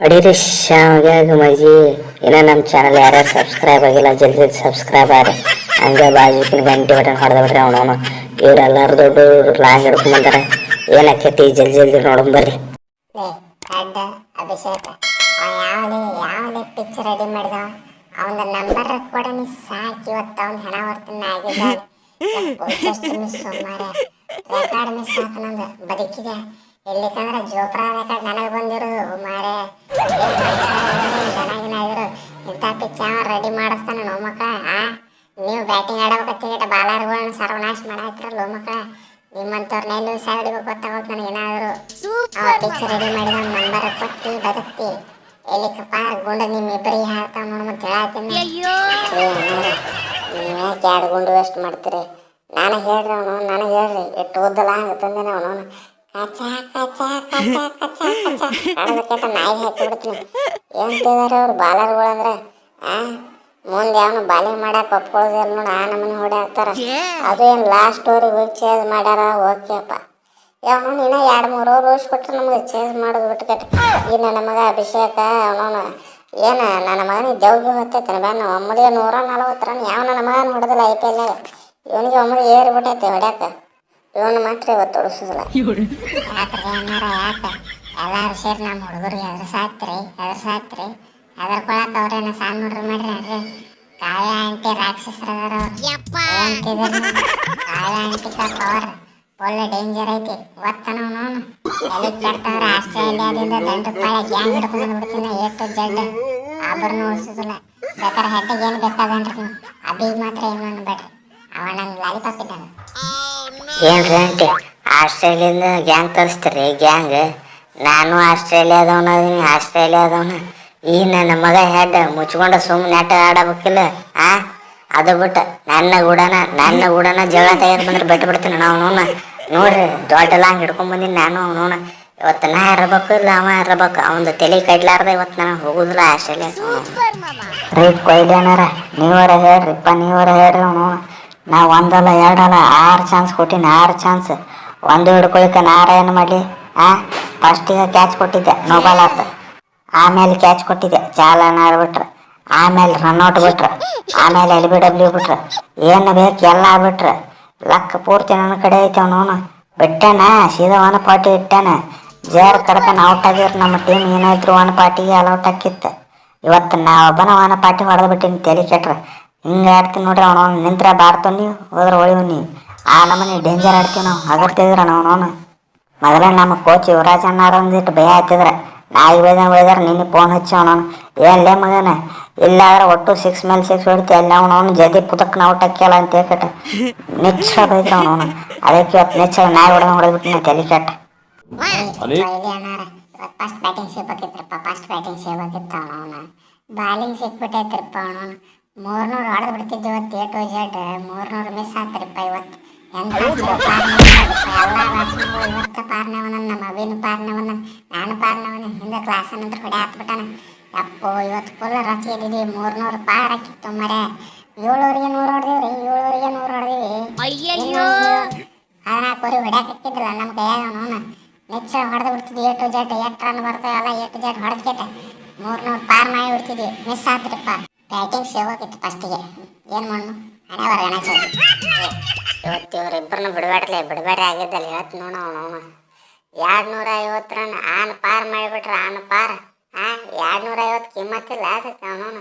ಹೊಡೀರಿ ಶಾವಿಗೆ ಮಜಿ ಇನ್ನ ನಮ್ಮ ಚಾನಲ್ ಯಾರ್ಯಾರು ಸಬ್ಸ್ಕ್ರೈಬ್ ಆಗಿಲ್ಲ, ಜಲ್ದಿ ಜಲ್ದಿ ಸಬ್ಸ್ಕ್ರೈಬ್ ಆಗ ಹಂಗೆ ಬಾಜುಕಿನ ಗಂಟೆ ಬಟನ್ ಹೊಡೆದ ಬಿಡ್ರಿ ಅವನವನು ಇವರೆಲ್ಲರೂ ದೊಡ್ಡ ಲಾಂಗ್ ಹಿಡ್ಕೊಂಡ್ ಬಂದಾರ. ಏನಾಕೈತಿ ಜಲ್ದಿ ಜಲ್ದಿ ನೋಡೋಣ ಬರ್ರಿ. ಅಡ್ಡ ಅಭಿಷೇಕ. ಅವ ಯಾವಲಿ ಯಾವಲಿ ಪಿಕ್ಚರ್ ರೆಡಿ ಮಾಡಿದ ಅವನ ನಂಬರ್ ಕೂಡ ಮಿಸ್ ಸಾಕಿ ಇವತ್ತು ಅವ್ನ ಹಣ ಹೊರ್ತನ ಆಗಿದ್ದ ಜಸ್ಟ್ ಮಿಸ್ ರೆಕಾರ್ಡ್ ಮಿಸ್ ಹಾಕ ನಂದು ಎಲ್ಲಿಕಂದ್ರೆ ಜೋಪ್ರಾ ರೆಕಾರ್ಡ್ ನನಗೆ ಬಂದಿರೋದು. ಮಾರೆ ಚೆನ್ನಾಗಿನಾಗಿರು ಇಂಥ ಪಿಚ್ ರೆಡಿ ಮಾಡಿಸ್ತಾನೆ ನೋ ಮಕ್ಕಳ ಆ? ನೀವು ಬ್ಯಾಟಿಂಗ್ ಆಡಬೇಕತ್ತಿಗೆ ಬಾಲರ್ಗಳನ್ನ ಸರ್ವನಾಶ ಮಾಡಾಯ್ತಿರಲ್ಲ ಮಕ್ಕಳ ನಿಮ್ಮಂಥವ್ರನ್ನ ಎಲ್ಲೂ ಗೊತ್ತಾಗೋದು ನನಗೆ ಏನಾದ್ರು. ಅವ ಪಿಚ್ ರೆಡಿ ಮಾಡಿದ ನಂಬರ್ ಕೊಟ್ಟು ಬದುಕ್ತಿ. ಎಲ್ಲಿಕಪ್ಪ ಗುಂಡ ನಿಮ್ಮಿಬ್ಬರಿಗೆ ಹಾಕ್ತಾವ ನೋಡು ಮತ್ತೆ ಹೇಳತ್ತೀನಿ ನೀವ್ಯಾಕೆ ಎರಡು ಗುಂಡು ವೇಸ್ಟ್ ಮಾಡ್ತೀರಿ? ನಾನು ಹೇಳ್ರಿ ಅವನು ನನಗೆ ಹೇಳ್ರಿ ಎಷ್ಟು ಓದಲ್ಲ ಹಂಗೆ ತಂದೇನೆ ಅವನು ಕಡದಕ್ಕೆಂತ ನಾಯಿ ಹಾಕಿ ಬಿಡ್ತೀನಿ ಏನಂತಿದಾರೆ ಅವ್ರು ಬಾಲರ್ಗಳು ಅಂದ್ರೆ ಆ ಮುಂದೆ ಅವನು ಬಾಲಿಂಗ್ ಮಾಡಕ್ಕೆ ಒಪ್ಕೊಳ್ಳೋದಿಲ್ಲ ನೋಡಿ. ಆ ನಮ್ಮನೆ ಹೊಡೆ ಹಾಕ್ತಾರ. ಅದು ಏನು ಲಾಸ್ಟ್ ಓವರಿಗೆ ಹೋಗಿ ಚೇಂಜ್ ಮಾಡ್ಯಾರ? ಓಕೆಪ್ಪ ಅವನು ಇನ್ನ ಎರಡು ಮೂರು ಓವರ್ ಉಳಿಸ್ ಕೊಟ್ರೆ ನಮಗೆ ಚೇಂಜ್ ಮಾಡೋದು ಬಿಟ್ಕಟ್ ಈ ನನ್ನ ಮಗ ಅಭಿಷೇಕ ಅವನು ಏನು ನನ್ನ ಮಗನಿಗೆ ಜೌಗಿ ಹೊತ್ತೈತೆ ಬೇಡ ಒಮ್ಮಲಿಗೆ ನೂರ ನಲವತ್ತು ರನ್ ಯಾವ ನನ್ನ ಮಗನ ಹೊಡೆದಿಲ್ಲ ಐ ಪಿ ಎಲ್ನಾಗ ಇವನಿಗೆ ಒಮ್ಮಲಿ ಏರಿ ಬಿಟ್ಟೈತೆ ಹೊಡ್ಯಾಕ. ಇವನು ಮಾತ್ರ ಇವತ್ತು ಉಳಿಸೋದಿಲ್ಲ ಯಾಕ್ರಿ ಅನ್ನಾರ ಯಾಕ? ಎಲ್ಲಾರು ಸೇರಿ ನಮ್ಮ ಹುಡುಗರಿಗೆ ಎದ್ರ ಸಾತ್ರಿ ಎದ್ರ ಸಾತ್ರಿ ಅದ್ರ ಕೊಳಕ ಅವ್ರೇನ ಸಾನ್ ನೋಡ್ರಿ ಮಾಡ್ರಿ ಅಲ್ರಿ. ಕಾವ್ಯ ಆಂಟಿ ರಾಕ್ಷಸರದಾರ. ಕಾವ್ಯ ಆಂಟಿ ಪವರ್ ಒಳ್ಳೆ ಡೇಂಜರ್ ಐತಿ. ಗೊತ್ತಾನ ಅವನು ಎಲ್ಲಿಗೆ ಕೆಡ್ತಂದ್ರೆ ಆಸ್ಟ್ರೇಲಿಯಾದಿಂದ ದಂಡ ಪಾಳೆ ಗ್ಯಾಂಗ್ ಹಿಡ್ಕೊಂಡು ಬಿಡ್ತೀನಿ ಎ ಟು ಜಡ್ ಆಭರಣ ಉಳಿಸೋದಿಲ್ಲ ಬೇಕಾದ್ರೆ ಹೆಡ್ಡಿಗೆ ಏನು ಬೇಕಾದನ್ರಿ ನೀವು ಅಭಿಗೆ ಮಾತ್ರ ಏನು ಅನ್ಬೇಡ್ರಿ. ಅವ ನಂಗೆ ಲಾಲಿಪಾಪ್ ಇದ್ದಾನೆ ಏನ್ರಿ ಆಂಟಿ ಆಸ್ಟ್ರೇಲಿಯಿಂದ ಗ್ಯಾಂಗ್ ತರಿಸ್ತೀರಿ ಗ್ಯಾಂಗ್ ನಾನು ಆಸ್ಟ್ರೇಲಿಯಾದವನ ಅದೀನಿ ಆಸ್ಟ್ರೇಲಿಯಾದವನ. ಈ ನನ್ನ ಮಗ ಹೆಡ್ ಮುಚ್ಕೊಂಡು ಸುಮ್ಮನೆ ನೆಟ್ ಆಡಬೇಕಿಲ್ಲ ಆ? ಅದು ಬಿಟ್ಟು ನನ್ನ ಗುಡನ ನನ್ನ ಗುಡನ ಜಗಳ ತೆಗೆದು ಬಂದ್ರೆ ಬಿಟ್ಟು ಬಿಡ್ತೀನಿ ನಾವು ನೋನ ನೋಡ್ರಿ ದೊಡ್ಡ ಲಾಂಗ್ ಹಿಡ್ಕೊಂಡ್ ಬಂದೀನಿ ನಾನು ಅವನು ಇವತ್ತು ನಾ ಇರಬೇಕು ಇಲ್ಲ ಅವ ಇರಬೇಕು ಅವನದು ತಲೆ ಕಡ್ಲಾರ್ದ ಇವತ್ತು ನಾನು ಹೋಗುದಿಲ್ಲ ಆಸ್ಟ್ರೇಲಿಯಾ. ರೀ ಕೊಯ್ದೇನಾರ ನೀವರ ಹೇಳ್ರಿಪ್ಪ ನೀವರ ಹೇಳ್ರಿ ಅವನು ನಾ ಒಂದಲ್ಲ, ಎರಡಲ್ಲ, ಆರು ಚಾನ್ಸ್ ಕೊಟ್ಟಿನಿ, ಆರು ಚಾನ್ಸ್ ಒಂದು ಹಿಡ್ಕೊಳಿಕ ನಾರಾಯಣ ಮಾಡಲಿ? ಆ? ಫಸ್ಟಿಗೆ ಕ್ಯಾಚ್ ಕೊಟ್ಟಿದ್ದೆ ನೋಬಾಲ್ ಆತ. ಆಮೇಲೆ ಕ್ಯಾಚ್ ಕೊಟ್ಟಿದ್ದೆ, ಚಾಲನ ಆಡ್ಬಿಟ್ರೆ ಆಮೇಲೆ ರನ್ಔಟ್ ಬಿಟ್ರೆ. ಆಮೇಲೆ ಎಲ್ ಬಿ ಡಬ್ಲ್ಯೂ ಬಿಟ್ರೆ. ಏನು ಬೇಕು ಎಲ್ಲ ಆಗ್ಬಿಟ್ರೆ. ಲಕ್ಕ ಪೂರ್ತಿ ನನ್ನ ಕಡೆ ಐತೆ ಅವನು ಬಿಟ್ಟಾನ, ಸೀದಾ ಒನ್ ಪಾರ್ಟಿ ಇಟ್ಟಾನ. ಜೇರ್ ಕಡ್ಕೊಂಡು ಔಟ್ ಆಗಿರ್ ನಮ್ಮ ಟೀಮ್ ಏನಾದ್ರು ಒನ್ ಪಾರ್ಟಿಗೆ ಅಲೌಟ್ ಔಟ್ ಹಾಕಿತ್ತು. ಇವತ್ತು ನಾ ಒಬ್ಬನ ಒನ್ ಪಾರ್ಟಿ ಹೊಡೆದು ಬಿಟ್ಟಿನಿ ತಲೆ ಕೆಟ್ರ. ಹಿಂಗೆ ಆಡ್ತೀನಿ ನೋಡ್ರಿ ಅವನು ನಿಂತ್ರ ಬಾರ್ತು ನೀವು ಹೋದ್ರೆ ಆ ನಮ್ಮನೆ ಡೇಂಜರ್ ಆಡ್ತೀವಿ ನಾವು ಅಗರ್ತಿದ್ರ ನಾವು ಮೊದಲೇ ನಮ್ಮ ಕೋಚ್ ಯುವರಾಜ್ ಅಣ್ಣಾರ ಒಂದಿಟ್ಟು ಭಯ ಆಯ್ತಿದ್ರೆ. ನಾಯಿ ಬೈದ ಬೈದಾರ ನಿನ್ನೆ ಫೋನ್ ಹಚ್ಚಿ ಅವನವನು ಏನ್ಲೇ ಮಗನ ಇಲ್ಲಾದ್ರೆ ಒಟ್ಟು ಸಿಕ್ಸ್ ಮೇಲೆ ಸಿಕ್ಸ್ ಹೊಡಿತಿ ಅಲ್ಲ ಅವನವನು ಜಲ್ದಿ ಪುತಕ್ ನಾವು ಟಕ್ಕಲ್ಲ ಅಂತ ಹೇಳ್ಕಟ್ಟ ನೆಚ್ಚ ಬೈದ್ರ ಅವನವನು ಅದಕ್ಕೆ ಇವತ್ತು ನೆಚ್ಚ ನಾಯಿ ಹೊಡೆದ ನಾ ತಲೆ ಕೆಟ್ಟ. ಫಸ್ಟ್ ಬ್ಯಾಟಿಂಗ್ ಸಿಗ್ಬೇಕಿತ್ರಪ್ಪ ಫಸ್ಟ್ ಬ್ಯಾಟಿಂಗ್ ಸಿಗ್ಬೇಕಿತ್ತು ಅವನವನ ಬಾಲಿಂಗ್ ಸಿಕ್ಬಿಟ್ಟೈತ್ರಪ್ಪ ಅವನು. ಮೂರ್ನೂರು ಹೊಡೆದು ಬಿಡ್ತಿದ್ವಿ ಇವತ್ತು ಎ ಟು ಜೆಡ್ ಮೂರ್ನೂರು ಮಿಸ್ ಆತ್ರಿಪ್ಪ ಇವತ್ತು. ಎಂತ ಇವತ್ತು ಪಾರ್ನವನ ನಮ್ಮ ಅವಿನ ಪಾರ್ನವನ ನಾನು ಪಾರ್ನವನ ಹಿಂದೆ ಕ್ಲಾಸ್ ನಂತರ ಹೊಡೆ ಹಾಕ್ಬಿಟ್ಟಾನ. ಅಪ್ಪು ಇವತ್ತು ಫುಲ್ ರಸಿ ಇದ್ದೀವಿ ಮೂರ್ನೂರು ಪಾರ್ ಹಾಕಿತ್ತು ಮರೆ. ಏಳೂರಿಗೆ ನೂರು ಹೊಡೆದಿವ್ರಿ ಏಳೂರಿಗೆ ನೂರು ಹೊಡೆದಿವಿ. ಹದಿನಾಲ್ಕೂವರೆ ಹೊಡ್ಯಾಕತ್ತಿದ್ರಲ್ಲ ನಮ್ಮ ಕೈಯಾಗ ಅವನು ನೆಚ್ಚ ಹೊಡೆದು ಬಿಡ್ತಿದ್ವಿ A to Z eight run ಬರ್ತಾವಲ್ಲ ಎ ಟು ಜೆಡ್ ಹೊಡೆದ್ಕೆಟ ಮೂರ್ನೂರು ಪಾರ್ ಮಾಡಿ ಬಿಡ್ತಿದ್ವಿ. ಮಿಸ್ ಆತ್ರಿಪ್ಪ. ಬ್ಯಾಟಿಂಗ್ ಸೇವಾಕಿತ್ತು ಫಸ್ಟಿಗೆ ಏನು ಮಾಡೋಣ ಹಣೆ ಬರ ಗಣೇಶ ಇವತ್ತು ಇವರಿಬ್ಬರನ್ನ ಬಿಡಬೇಡ್ರಲ್ಲ ಬಿಡಬೇಡ ಆಗಿದ್ದಲ್ಲಿ ಹೇಳ್ತು ನೋಡು ಎರಡು ನೂರ ಐವತ್ತು ರನ್, ಆನ್ ಪಾರ್ ಮಾಡಿಬಿಟ್ರೆ, ಆನ್ ಪಾರ್. ಆ ಎರಡು ನೂರ ಐವತ್ತು ಕಿಮ್ಮತ್ತಿಲ್ಲ ಅದಕ್ಕೆ ಅವನು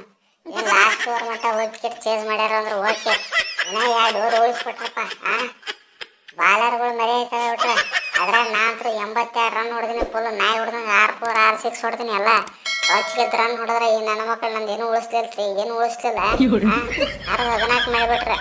ಲಾಸ್ಟ್ ಓವರ್ ಮಟ್ಟ ವಿಕೆಟ್ ಚೇಂಜ್ ಮಾಡ್ಯಾರ ಅಂದ್ರೆ ಓಕೆ. ಇನ್ನೂ ಎರಡು ಓವರ್ ಉಳಿಸ್ಬಿಟ್ರಪ್ಪ, ಆ. ಬಾಲರ್ಗಳು ಮರಿ ಐತವೆ ಬಿಟ್ರೆ, ಅದ್ರಾಗ ನಾ ಎಂಬತ್ತೆರಡು ರನ್ ಹೊಡ್ದೀನಿ ಫುಲ್ ನಾಯಿ ಹೊಡ್ದಂಗೆ ಆರು ಫೋರ್ ಆರು ಸಿಕ್ಸ್ ಹೊಡ್ದೀನಿ ಎಲ್ಲ. ಹೊಚ್ಗೆದ್ದು ರನ್ ಹೊಡೆದ್ರೆ ಈ ನನ್ನ ಮಕ್ಕಳು ನಂದು ಏನು ಉಳಿಸ್ಲಿಲ್ರಿ ಏನು ಉಳಿಸ್ಲಿಲ್ಲ. ಅರ್ಧ ಹದಿನಾಲ್ಕು ಮಾಡಿಬಿಟ್ರೆ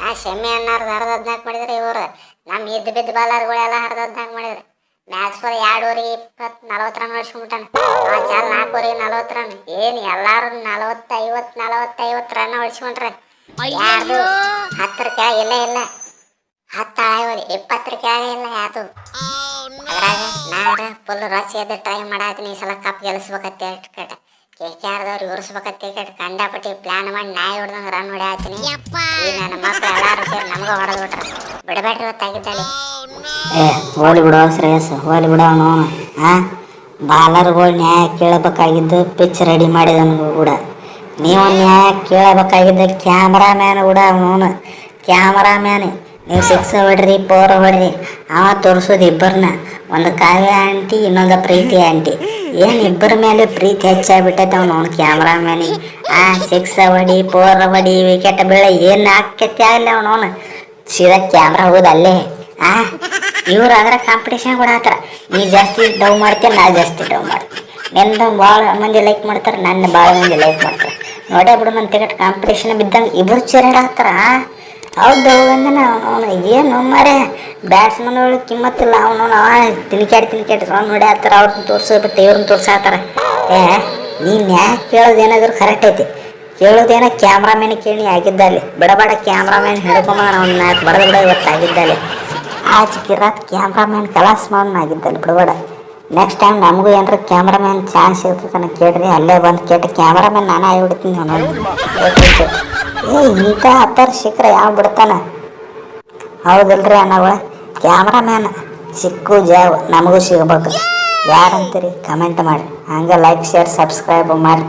ನಾ ಶೆಮ್ಮೆ ಅಣ್ಣಾರ್ದು ಅರ್ಧ ಹದಿನಾಲ್ಕು ಮಾಡಿದ್ರೆ ಇವರು. ನಮ್ಮ ಇದ್ದ ಬಿದ್ದ ಬಾಲರ್ಗಳೆಲ್ಲ ಅರ್ಧ ಹದಿನಾಲ್ಕು ಮಾಡಿದ್ರು. ಮ್ಯಾಚ್ ಫಾರ್ ಎರಡೂವರೆಗೆ ಇಪ್ಪತ್ತು ನಲವತ್ತು ರನ್ ಹೊಡ್ಸ್ಕೊಂಬಿಟ್ಟಾನ. ಆ ಚಾಲ್ ನಾಲ್ಕೂವರೆಗೆ ನಲವತ್ತು ರನ್ ಏನು ಎಲ್ಲರೂ ನಲವತ್ತು ಐವತ್ತು ನಲವತ್ತು ಐವತ್ತು ರನ್ ಹೊಡ್ಸ್ಕೊಂಡ್ರೆ. ಯಾರು ಹತ್ತರ ಕೆಳಗೆ ಇಲ್ಲ ಇಲ್ಲ. ಹತ್ತು ಆಯೋರಿ ಇಪ್ಪತ್ತರ ಕೆಳಗೆ ಇಲ್ಲ ಯಾವುದು ಅದ್ರಾಗ ನಾಡ ಫುಲ್ ರಸಿ ಎದ್ದು ಟ್ರೈ ಮಾಡಾತೀನಿ ಈ ಸಲ ಕಪ್ ಗೆಲ್ಸ್ಬೇಕತ್ತೆ ಕಟ್ ಕೆ ಕೆ ಆರ್ದವ್ರು ಇವ್ರಿಸ್ಬೇಕತ್ತೆ ಕಟ್ ಕಂಡಾಪಟ್ಟಿ ಪ್ಲಾನ್ ಮಾಡಿ ನಾಯಿ ಹೊಡ್ದಂಗೆ ರನ್ ಹೊಡ್ಯಾತೀನಿ ಈ ನನ್ನ ಮಕ್ಳು ಎಲ್ಲಾರು ಸೇರಿ ನಮಗ ಹೊಡೆದು ಬಿಟ್ರ ಬಿಡಬೇಡ್ರಿ ಗೊತ್ತಾಗಿದ್ದಲ್ಲಿ ಏ ಹೋಲಿ ಬಿಡೋ ಶ್ರೇಯಸ್ ಹೋಲಿ ಬಿಡೋ ಅವನು. ಹಾಂ ಬಾಲರ್ಗಳು ನ್ಯಾಯ ಕೇಳಬೇಕಾಗಿದ್ದು ಪಿಚ್ ರೆಡಿ ಮಾಡಿದನು ಕೂಡ. ನೀವು ನ್ಯಾಯ ಕೇಳಬೇಕಾಗಿದ್ದ ಕ್ಯಾಮ್ರಾಮ್ಯಾನ್ ಕೂಡ ಅವನು. ಕ್ಯಾಮ್ರಾಮ್ಯಾನ್ ನೀವು ಸಿಕ್ಸ್ ಹೊಡ್ರಿ ಪೋರ್ ಹೊಡ್ರಿ, ಅವ ತೋರಿಸೋದು ಇಬ್ಬರನ್ನ ಒಂದು ಕಾವ್ಯ ಆಂಟಿ, ಇನ್ನೊಂದು ಪ್ರೀತಿ ಆಂಟಿ. ಏನು ಇಬ್ಬರ ಮೇಲೆ ಪ್ರೀತಿ ಹೆಚ್ಚಾಗ್ಬಿಟ್ಟೈತೆ ಅವ್ನು ಅವ್ನು ಕ್ಯಾಮ್ರಾಮ್ಯಾನಿಗೆ ಆ ಸಿಕ್ಸ್ ಹೊಡಿ ಪೋರ್ ಹೊಡಿ ವಿಕೆಟ್ ಬೀಳ, ಏನು ಹಾಕತ್ತೆ ಆಗಲ್ಲ ಅವನು ಅವನು ಸೀದಾ ಕ್ಯಾಮ್ರಾ ಹೋದ ಅಲ್ಲೇ. ಆ, ಇವ್ರು ಆದ್ರೆ ಕಾಂಪಿಟೇಷನ್ ಕೂಡ ಹತ್ರ ನೀ ಜಾಸ್ತಿ ಡವ್ ಮಾಡ್ತೀಯ, ನಾ ಜಾಸ್ತಿ ಡವ್ ಮಾಡ್ತೀನಿ. ನಿಂದು ಭಾಳ ಮಂದಿ ಲೈಕ್ ಮಾಡ್ತಾರೆ, ನನ್ನ ಭಾಳ ಮಂದಿ ಲೈಕ್ ಮಾಡ್ತಾರೆ. ನೋಡೇ ಬಿಡು ನನ್ನ ಟಿಕೆಟ್ ಕಾಂಪಿಟೇಷನ್ ಬಿದ್ದಂಗೆ ಇಬ್ಬರು ಚೆರಡಾಗ್ತಾರ ಹೌದು ಅಂದ್ರೆ ಅವನು ಏನು ಮಾರೆ ಬ್ಯಾಟ್ಸ್ಮನ್ ಒಳಗೆ ಕಿಮ್ಮತ್ತಿಲ್ಲ. ಅವನು ಅವ ತಿನ್ಕ್ಯಾಡಿ ತಿನ್ಕ್ಯಾಡಿ ಅವ್ನು ನೋಡಿ ಆತರ ಅವ್ರನ್ನ ತೋರ್ಸೋಬಿಟ್ಟು ಇವ್ರನ್ನ ತೋರ್ಸಾತಾರ. ಏ, ನೀನು ಯಾಕೆ ಕೇಳೋದು ಏನಾದರೂ ಕರೆಕ್ಟ್ ಐತಿ. ಕೇಳೋದೇನೋ ಕ್ಯಾಮ್ರಾಮ್ಯಾನ್ ಕೇಳಿ ಆಗಿದ್ದಲ್ಲಿ ಬಡಬಡ ಕ್ಯಾಮ್ರಾಮ್ಯಾನ್ ಹಿಡ್ಕೊಂಬ ಅವ್ನ ನಾಲ್ಕು ಬಡದ ಬಿಡ ಇವತ್ತು ಆಗಿದ್ದಲ್ಲಿ ಕ್ಯಾಮ್ರಾ ಕ್ಯಾಮ್ರಾಮ್ಯಾನ್ ಕಲಾಸ್ ಮಾಡೋಣ ಆಗಿದ್ದಲ್ಲಿ ಬಿಡಬೇಡ ನೆಕ್ಸ್ಟ್ ಟೈಮ್ ನಮಗೂ ಏನಾರ ಕ್ಯಾಮ್ರಾಮ್ಯಾನ್ ಚಾನ್ಸ್ ಇರ್ತದೆ ಕೇಳ್ರಿ. ಅಲ್ಲೇ ಬಂದು ಕೇಟ ಕ್ಯಾಮ್ರಾಮ್ಯಾನ್ ನಾನು ಆಗಿಬಿಡ್ತೀನಿ ನಾನು ಇಂಥ ಹತ್ತಾರು ಸಿಕ್ಕರೆ ಯಾವ ಬಿಡ್ತಾನ? ಹೌದಲ್ರಿ ಅಣ್ಣಗಳ ಕ್ಯಾಮ್ರಾಮ್ಯಾನ್ ಸಿಕ್ಕು ಜಾವ್, ನಮಗೂ ಸಿಗ್ಬೇಕು. ಯಾರಂತೀರಿ? ಕಮೆಂಟ್ ಮಾಡಿ. ಹಂಗೆ ಲೈಕ್ ಶೇರ್ ಸಬ್ಸ್ಕ್ರೈಬ್ ಮಾಡಿ